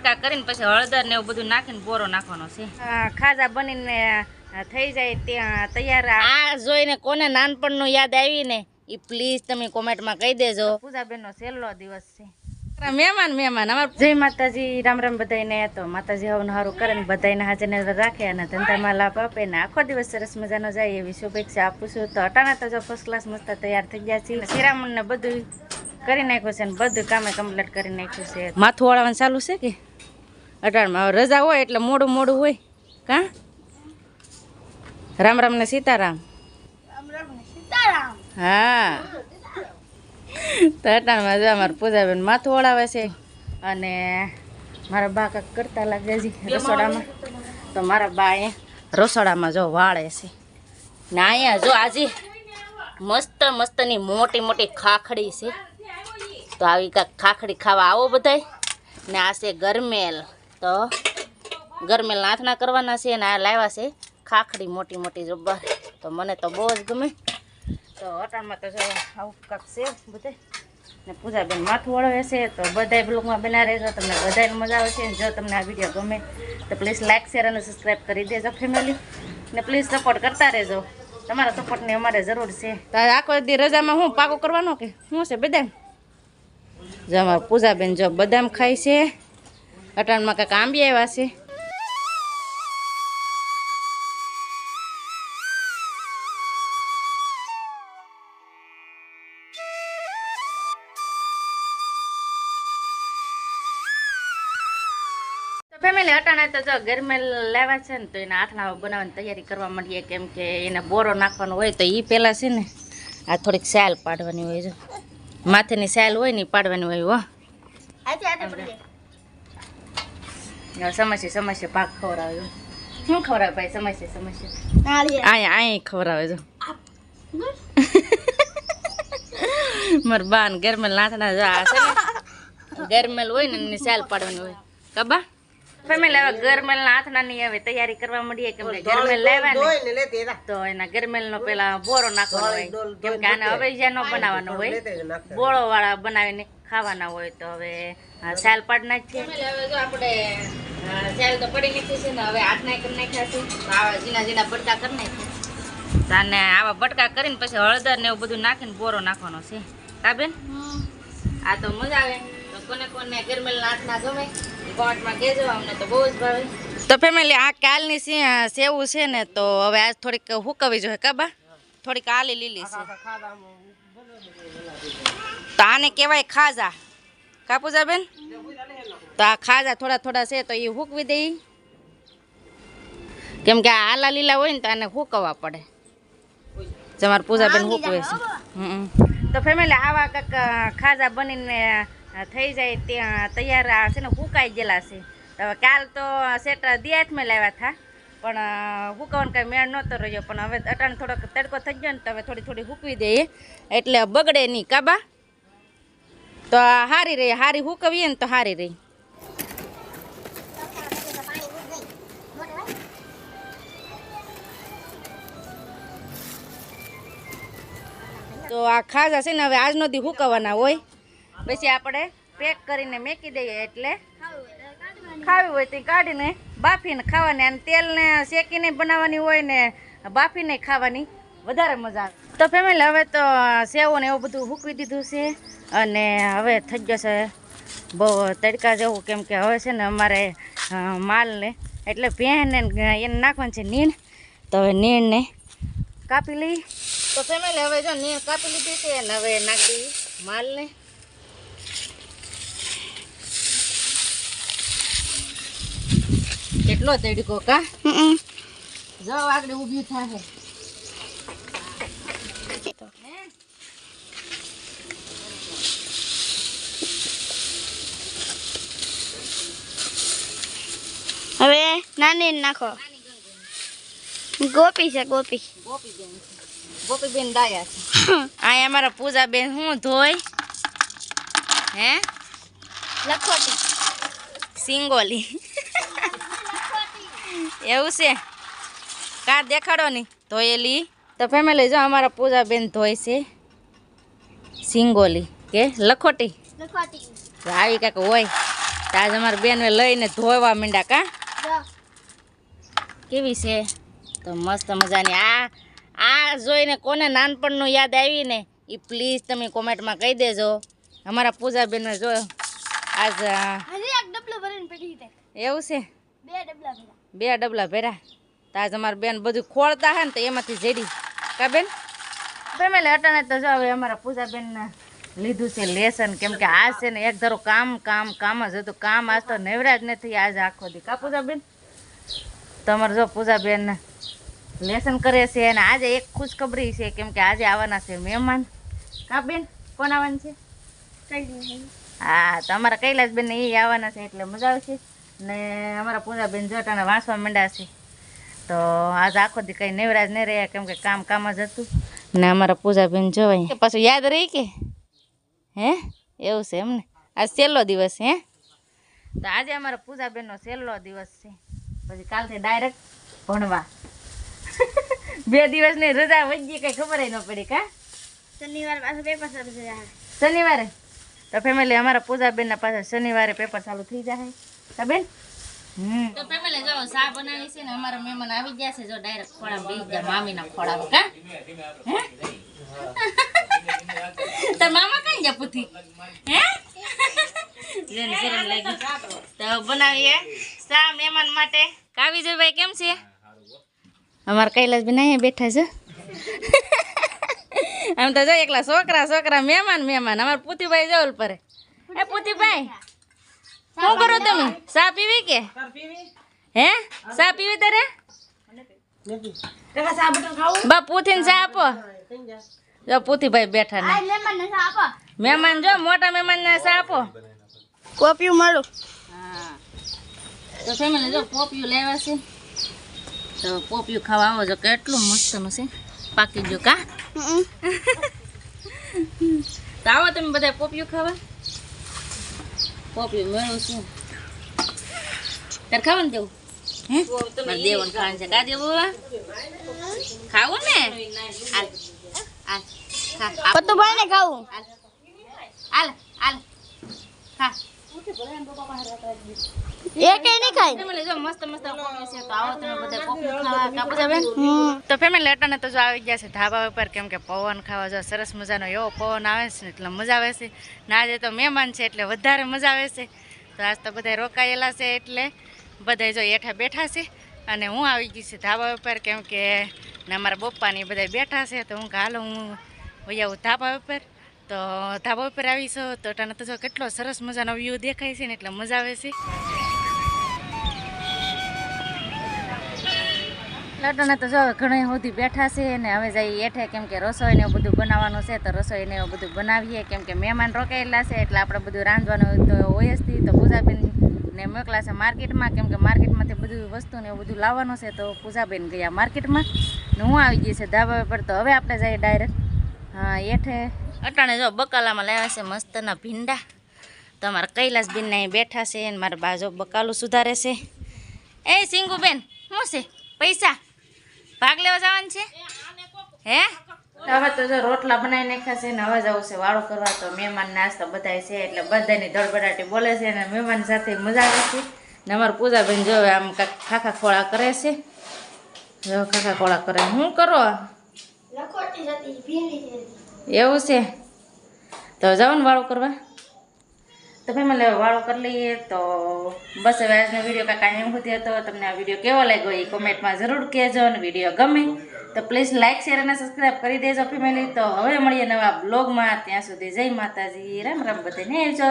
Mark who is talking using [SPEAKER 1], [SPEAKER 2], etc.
[SPEAKER 1] બટકા કરીને પછી હળદર ને એવું બધું નાખીને બોરો નાખવાનો છે. ખાજા બનીને થઈ જાય ત્યાં તૈયાર આ. જોઈને કોને નાનપણનું યાદ આવી ને એ પ્લીઝ તમે કોમેન્ટમાં કહી દેજો. પૂજાબેનનો છેલ્લો દિવસ છે. મહેમાન મહેમાન અમાર જય માતાજી રામ રામ બધાને તો માતાજી હવનું સારું કરે ને બધાને હાજર ને રાખે અને ધંધામાં લાભ આપે ને આખો દિવસ સરસ મજાનો જાય એવી શુભેચ્છા આપું છું. તો અટાણા તો જો ફર્સ્ટ ક્લાસ મસ્ત તૈયાર થઈ ગયા છે શિરામણ ને બધું કરી નાખ્યું છે ને બધું કામે કમ્પ્લીટ કરી નાખ્યું છે. માથું વાળવાનું ચાલુ છે કે? અટાણમાં હવે રજા હોય એટલે મોડું મોડું હોય. કા? રામ રામ ને સીતારામ. હા. તો અટાણમાં જો અમારે પૂજાબેન માથું વળાવે છે અને મારા બા કાંક કરતા લાગે છે રસોડામાં. તો મારા બા અહીંયા રસોડામાં જો વાળે છે. ને અહીંયા જો આજે મસ્ત મસ્તની મોટી મોટી ખાખડી છે. તો આવી ખાખડી ખાવા આવો બધાય. ને આ છે ગરમેલ. તો ગરમેલ નાથના કરવાના છે ને આ લાવ્યા છે ખાખડી મોટી મોટી જબ્બર. તો મને તો બહુ જ ગમે. તો અટાણમાં તો જો આવું કાંક છે બધે ને પૂજાબેન માથું વળવે છે તો બધાય બ્લોગમાં બના રહેજો તમને બધાને મજા આવે છે. જો તમને આ વીડિયો ગમે તો પ્લીઝ લાઇક શેર અને સબસ્ક્રાઈબ કરી દેજો ફેમિલી. ને પ્લીઝ સપોર્ટ કરતા રહેજો. તમારા સપોર્ટની અમારે જરૂર છે. તો આખો દી રજામાં હું પાકો કરવાનો કે? શું છે બદામ જો અમારા પૂજાબેન જો બદામ ખાય છે. અટાણમાં કાંઈક આંબી આવ્યા છે. ફેમિલી અટાણે તો જો ગરમેલ લેવા છે ને તો એના આથણા બનાવવાની તૈયારી કરવા માંડીએ કેમ કે એને બોરો નાખવાનો હોય તો એ પહેલાં છે ને આ થોડીક સેલ પાડવાની હોય જો. માથેની સેલ હોય ને પાડવાની હોય હો. સમસ્યા સમસ્યા પાક ખવડાવ્યો શું ખવડાવે ભાઈ? સમસ્યા સમસ્યા. અહીંયા અહીંયા ખવડાવે જો. મારા બાન ગરમેલ નાથના જો આ છે ને. ગરમેલ હોય ને એની સેલ પાડવાની હોય. કબા ફેમિલી હવે ગરમેલ ના હાથના ની હવે તૈયારી કરવા માંડીએ કે ગરમેલ લેવા તો એના ગરમેલ નો પેલા બોરો નાખવાનો હોય. કેમ કે આને હવે નો બનાવવાનો હોય. બોળો વાળા બનાવીને ખાવાના હોય તો હવે આ પાડ નાખીએ હવે જો આપણે સેલ તો પડી નાખી છે ને હવે હાથ નાખી નાખ્યા છે. આવા ઝીણા ઝીણા બટકા કરી નાખ્યા આવા બટકા કરીને પછી હળદર ને એવું બધું નાખીને બોરો નાખવાનો છે. આ તો મજા આવે. તો કોને કોને ગરમેલ નાથના ગમે? કોમેન્ટમાં કહેજો અમને તો બહુ જ ભાવે. તો ફેમિલી આ કાલની સી- સેવું છે ને તો હવે આજ થોડીક હુકવી જોઈએ કાબા થોડીક આલી લીલી છે. તો આને કહેવાય ખાજા. કાપુજા બેન તો આ ખાજા થોડા થોડા છે તો એ હુકવી દઈ કેમ કે આ આલા લીલા હોય ને તો આને હુકવવા પડે. તમારે પૂજાબેન હુકવે છે. હમ તો ફેમિલી આવા કંઈક ખાજા બનીને થઈ જાય ત્યાં તૈયાર છે ને હુકાઈ ગયેલા છે. હવે કાલ તો સેટ દિયાતમાં લાવ્યા હતા પણ હુકવાનો કાંઈ મેળ નહોતો રહ્યો. પણ હવે અટાણ થોડોક તડકો થઈ ગયો ને તો હવે થોડી થોડી હુકવી દઈએ. એટલે બગડે નહીં કાબા તો હારી રહી, હારી હુકવીએ ને તો હારી રહી. તો આ ખાસ છે ને હવે આજનો દી હુકવાના હોય. પછી આપણે પેક કરીને મેકી દઈએ એટલે ખાવી હોય તે કાઢીને બાફીને ખાવાની. અને તેલને શેકીને બનાવવાની હોય ને બાફીને ખાવાની. વધારે મજા આવે. તો ફેમિલી હવે તો સેવો ને એવું બધું હૂકવી દીધું છે અને હવે થઈ જશે બહુ તડકા જેવું કેમ કે હવે છે ને અમારે માલને એટલે ભેંને એને નાખવાનું છે નીણ. તો હવે નીણને કાપી લઈ. તો ફેમિલી હવે જો નીણ કાપી લીધી છે અને હવે નાખી માલને. કેટલો તડકો કા? જો આગળ ઊભી થાય
[SPEAKER 2] હવે નાની નાખો. ગોપી છે ગોપી.
[SPEAKER 1] ગોપીબેન છે. ગોપીબેન દાયા છે. અહીંયા અમારા પૂજાબેન હું ધોઈ હે?
[SPEAKER 2] લખોટી.
[SPEAKER 1] સિંગોલી. એવું છે. કાર દેખાડો ની. ધોયેલી. તો ફેમિલી જો અમારા પૂજાબેન ધોય છે. સિંગોલી. કે લખોટી? તો આવી કાંક હોય. તો આજે અમારા બેન લઈને ધોવા માંડ્યા કા? કેવી છે? તો મસ્ત મજાની. આ આ જોઈને કોને નાનપણનું યાદ આવી ને એ પ્લીઝ તમે કોમેન્ટમાં કહી દેજો. અમારા પૂજાબેનને જો આજ એવું છે?
[SPEAKER 2] બે ડબલા
[SPEAKER 1] ભર્યા. તો આજ અમારા બેન બધું ખોળતા હે ને તો એમાંથી જેડી કા બેન? ફેમિલી અટાણે તો જો હવે અમારા પૂજાબેન લીધું છે લેસન. કેમ કે આ છે ને એક ધારો કામ કામ કામ જ હતું. કામ આજ તો નવરાજ નથી આજ આખો દી. કા પૂજાબેન? તમારે જો પૂજાબેન લેસન કરે છે અને આજે એક ખુશખબરી છે. કેમ કે આજે આવવાના છે મહેમાન. કા બેન? કોણ આવવાનું છે? હા તમારા કૈલાસબેન એ આવવાના છે એટલે મજા આવશે. ને અમારા પૂજાબેન જોટાને વાંચવા માંડ્યા છે. તો આજ આખો દી કંઈ નેવરાજ નહીં રહ્યા કેમ કે કામ કામ જ હતું. ને અમારા પૂજાબેન જોવાય. પાછું યાદ રહી કે? હે? એવું છે એમને? આજ છેલ્લો દિવસ હે? તો આજે અમારા પૂજાબેનનો છેલ્લો દિવસ છે. પછી કાલથી ડાયરેક્ટ ભણવા. બે દિવસની રજા વહી ગઈ કઈ ખબર ન પડી કા?
[SPEAKER 2] શનિવારે પાછું પેપર શરૂ થઈ જાય.
[SPEAKER 1] શનિવારે? તો ફેમિલી અમારા પૂજાબેનના પાછા શનિવારે પેપર ચાલુ થઈ જાય. બેન? તો ફેમિલી જો સા બનાવી છે ને અમારા મહેમાન આવી ગયા છે, જો ડાયરેક્ટ ખોળા બેસી ગયા મામીના ખોળા કા? તો મામા કઈ જા પુથી? હે? જેને શરમ લાગી. તો બનાવીએ સા મહેમાન માટે? કાવી જોઈ ભાઈ કેમ છે? અમારા બી નહીં બેઠા છે. આમ તો જો એકલા છોકરા છોકરા, મહેમાન મહેમાન. અમારા પુતીભાઈ જવલ પરે. એ પુતીભાઈ શું કરો તમે? ચા પીવી કે? હે? ચા પીવી તારે? બા પૂથીને ચા આપો. જો પૂતીભાઈ બેઠા ને.
[SPEAKER 2] મહેમાન
[SPEAKER 1] જો મોટા મહેમાન ને ચા આપો.
[SPEAKER 2] કોપીયું
[SPEAKER 1] તો ફેમિલી જો પોપિયું લેવા છે. તો પોપિયું ખાવા આવો જો કેટલું મસ્તનું છે. પાકી ગયું કા? તો આવો તમે બધા પોપિયું ખાવા. પોપિયું મેળવું છું. તારે ખાવાનું દેવું દેવાનું ખાવાનું છે. કા દેવું ખાવું ને? હાલ. હાલ.
[SPEAKER 2] ખાવું?
[SPEAKER 1] હાલ. હાલ. ખા. તો ફેમિલી અટાણે તો જો આવી ગયા છે ધાબા ઉપર કેમ કે પવન ખાવા જો સરસ મજાનો એવો પવન આવે છે એટલે મજા આવે છે. ના આજે તો મહેમાન છે એટલે વધારે મજા આવે છે. તો આજ તો બધા રોકાયેલા છે એટલે બધા જો હેઠા બેઠા છે. અને હું આવી ગઈ છું ધાબા ઉપર કેમ કે ને અમારા બપ્પાની બધા બેઠા છે. તો હું કાલ હું આવું ધાબા ઉપર. તો ધાબા ઉપર આવીશું. તો અટાણે તો જો કેટલો સરસ મજાનો વ્યૂ દેખાય છે ને એટલે મજા આવે છે. લટણે તો જો ઘણી સુધી બેઠા છે ને હવે જઈ એઠે કેમ કે રસોઈ ને એવું બધું બનાવવાનું છે, તો રસોઈ ને એવું બધું બનાવીએ. કેમ કે મહેમાન રોકાયેલા છે એટલે આપણે બધું રાંધવાનું તો હોય જ તો પૂજાબેન ને મોકલા છે માર્કેટમાં. કેમ કે માર્કેટમાંથી બધું વસ્તુ ને એવું બધું લાવવાનું છે, તો પૂજાબેન ગયા માર્કેટમાં ને હું આવી ગઈ છે ધાબા પર તો હવે આપણે જઈએ ડાયરેક્ટ, હા એઠે અટાણે જો બકાલામાં લાવ્યા છે મસ્તના ભીંડા. તો અમારા કૈલાસબેન અહીં બેઠા છે અને મારા બાજો બકાલું સુધારે છે. એ સિંગુબેન શું છે? પૈસા? ભાગ લેવા જવાનું છે? હે? હવે તો જો રોટલા બનાવી નાખ્યા છે ને હવે જવું છે વાળો કરવા તો મહેમાન નાસ્તો બધાય છે એટલે બધાની ધડબડાટી બોલે છે અને મહેમાન સાથે મજા આવે છે. ને અમારા પૂજાબેન જો હવે આમ કાંક ખાખા ખોળા કરે છે. જો ખાખા ખોળા કરે. શું કરો?
[SPEAKER 2] લખોટી
[SPEAKER 1] એવું છે? તો જાઓ ને વાળો કરવા? તો ભાઈ મને વાળો કરી લઈએ તો બસ હવે આજનો વીડિયો કાંઈ એમ સુધી હતો. તમને આ વીડિયો કેવો લાગ્યો એ કોમેન્ટમાં જરૂર કહેજો અને વીડિયો ગમે તો પ્લીઝ લાઇક શેર અને સબસ્ક્રાઈબ કરી દેજો ફેમિલી. તો હવે મળીએ નવા બ્લોગમાં. ત્યાં સુધી જય માતાજી. રામ રામ બધાને આવજો.